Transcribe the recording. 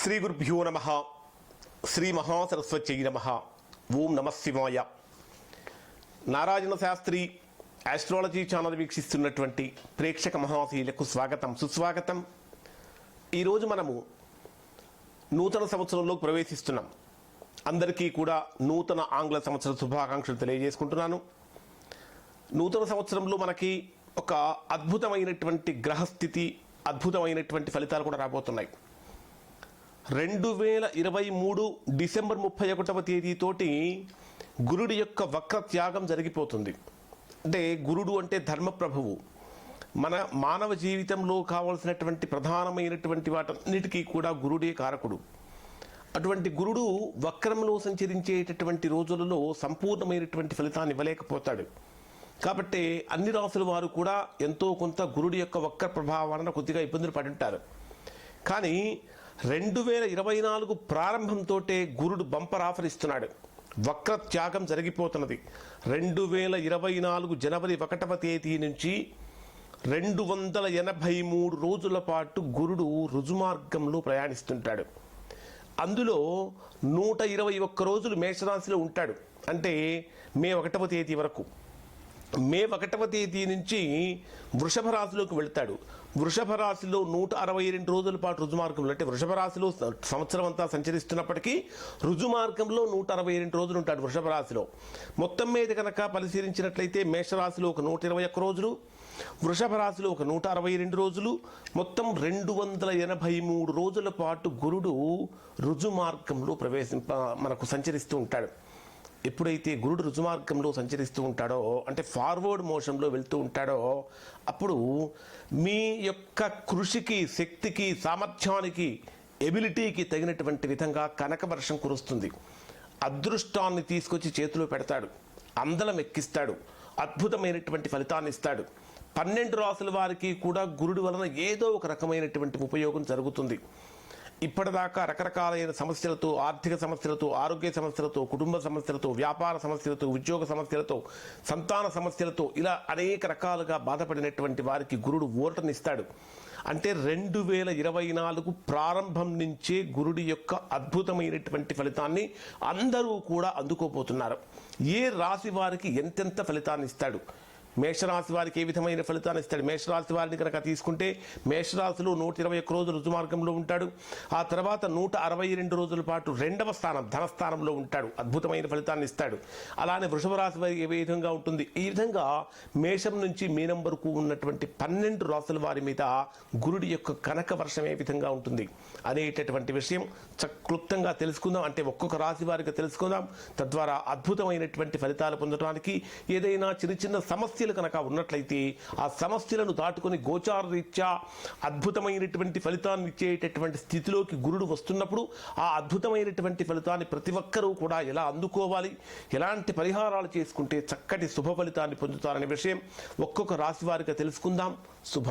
శ్రీ గురుభ్యో నమ. శ్రీ మహాసరస్వత్యై నమ. ఓం నమ శివాయ. నారాయణ శాస్త్రి ఆస్ట్రాలజీ ఛానల్ వీక్షిస్తున్నటువంటి ప్రేక్షక మహాశీలకు స్వాగతం సుస్వాగతం. ఈరోజు మనము నూతన సంవత్సరంలోకి ప్రవేశిస్తున్నాం. అందరికీ కూడా నూతన ఆంగ్ల సంవత్సర శుభాకాంక్షలు తెలియజేసుకుంటున్నాను. నూతన సంవత్సరంలో మనకి ఒక అద్భుతమైనటువంటి గ్రహస్థితి అద్భుతమైనటువంటి ఫలితాలు కూడా రాబోతున్నాయి. రెండు వేల ఇరవై మూడు డిసెంబర్ ముప్పై ఒకటవ తేదీతోటి గురుడి యొక్క వక్ర త్యాగం జరిగిపోతుంది. అంటే గురుడు అంటే ధర్మప్రభువు. మన మానవ జీవితంలో కావలసినటువంటి ప్రధానమైనటువంటి వాటన్నిటికీ కూడా గురుడే కారకుడు. అటువంటి గురుడు వక్రంలో సంచరించేటటువంటి రోజులలో సంపూర్ణమైనటువంటి ఫలితాన్ని ఇవ్వలేకపోతాడు. కాబట్టి అన్ని రాసుల వారు కూడా ఎంతో కొంత గురుడి యొక్క వక్ర ప్రభావాలను కొద్దిగా ఇబ్బందులు పడి ఉంటారు కానీ రెండు వేల ఇరవై నాలుగు ప్రారంభంతో గురుడు బంపర్ ఆఫర్ ఇస్తున్నాడు. వక్ర త్యాగం జరిగిపోతున్నది. రెండు వేల ఇరవై నాలుగు జనవరి ఒకటవ తేదీ నుంచి రెండు వందల ఎనభై మూడు రోజుల పాటు గురుడు రుజుమార్గంలో ప్రయాణిస్తుంటాడు. అందులో నూట ఇరవై ఒక్క రోజులు మేషరాశిలో ఉంటాడు. అంటే మే ఒకటవ తేదీ వరకు. మే ఒకటవ తేదీ నుంచి వృషభ రాశిలోకి వెళ్తాడు. వృషభ రాశిలో నూట అరవై రెండు రోజుల పాటు రుజుమార్గంలో అంటే వృషభ రాశిలో సంవత్సరం అంతా సంచరిస్తున్నప్పటికీ రుజుమార్గంలో నూట అరవై రెండు రోజులు ఉంటాడు వృషభ రాశిలో. మొత్తం మీద కనుక పరిశీలించినట్లయితే మేషరాశిలో ఒక నూట ఇరవై ఒక్క రోజులు వృషభ రాశిలో ఒక నూట అరవై రెండు రోజులు మొత్తం రెండు వందల ఎనభై మూడు రోజుల పాటు గురుడు రుజుమార్గంలో ప్రవేశింప మనకు సంచరిస్తూ ఉంటాడు. ఎప్పుడైతే గురుడు రుజుమార్గంలో సంచరిస్తూ ఉంటాడో అంటే ఫార్వర్డ్ మోషన్లో వెళ్తూ ఉంటాడో అప్పుడు మీ యొక్క కృషికి శక్తికి సామర్థ్యానికి ఎబిలిటీకి తగినటువంటి విధంగా కనక వర్షం కురుస్తుంది. అదృష్టాన్ని తీసుకొచ్చి చేతిలో పెడతాడు. అందలం ఎక్కిస్తాడు. అద్భుతమైనటువంటి ఫలితాన్ని ఇస్తాడు. పన్నెండు రాసుల వారికి కూడా గురుడు వలన ఏదో ఒక రకమైనటువంటి ఉపయోగం జరుగుతుంది. ఇప్పటిదాకా రకరకాలైన సమస్యలతో ఆర్థిక సమస్యలతో ఆరోగ్య సమస్యలతో కుటుంబ సమస్యలతో వ్యాపార సమస్యలతో ఉద్యోగ సమస్యలతో సంతాన సమస్యలతో ఇలా అనేక రకాలుగా బాధపడినటువంటి వారికి గురుడు ఓటనిస్తాడు అంటే రెండు వేల ఇరవై నాలుగు ప్రారంభం నుంచే గురుడి యొక్క అద్భుతమైనటువంటి ఫలితాన్ని అందరూ కూడా అందుకోబోతున్నారు. ఏ రాశి వారికి ఎంతెంత ఫలితాన్ని ఇస్తాడు? మేషరాశి వారికి ఏ విధమైన ఫలితాన్ని ఇస్తాడు? మేషరాశి వారిని కనుక తీసుకుంటే మేషరాశిలో నూట ఇరవై ఒక్క రోజులు రుజుమార్గంలో ఉంటాడు. ఆ తర్వాత నూట అరవై రెండు రోజుల పాటు రెండవ స్థానం ధనస్థానంలో ఉంటాడు. అద్భుతమైన ఫలితాన్ని ఇస్తాడు. అలానే వృషభ రాశి వారికి ఏ విధంగా ఉంటుంది? ఈ విధంగా మేషం నుంచి మీనం వరకు ఉన్నటువంటి పన్నెండు రాసుల వారి మీద గురుడి యొక్క కనక వర్షం ఏ విధంగా ఉంటుంది? అనేటటువంటి విషయం క్లుప్తంగా తెలుసుకుందాం. అంటే ఒక్కొక్క రాశి వారికి తెలుసుకుందాం. తద్వారా అద్భుతమైనటువంటి ఫలితాలు పొందడానికి ఏదైనా చిన్న చిన్న సమస్య సమస్యలు కనుక ఉన్నట్లయితే ఆ సమస్యలను దాటుకొని గోచారరీత్యా అద్భుతమైనటువంటి ఫలితాన్ని ఇచ్చేటటువంటి స్థితిలోకి గురుడు వస్తున్నప్పుడు ఆ అద్భుతమైనటువంటి ఫలితాన్ని ప్రతి ఒక్కరూ కూడా ఎలా అందుకోవాలి? ఎలాంటి పరిహారాలు చేసుకుంటే చక్కటి శుభ ఫలితాన్ని పొందుతారనే విషయం ఒక్కొక్క రాశి వారిగా తెలుసుకుందాం. శుభం.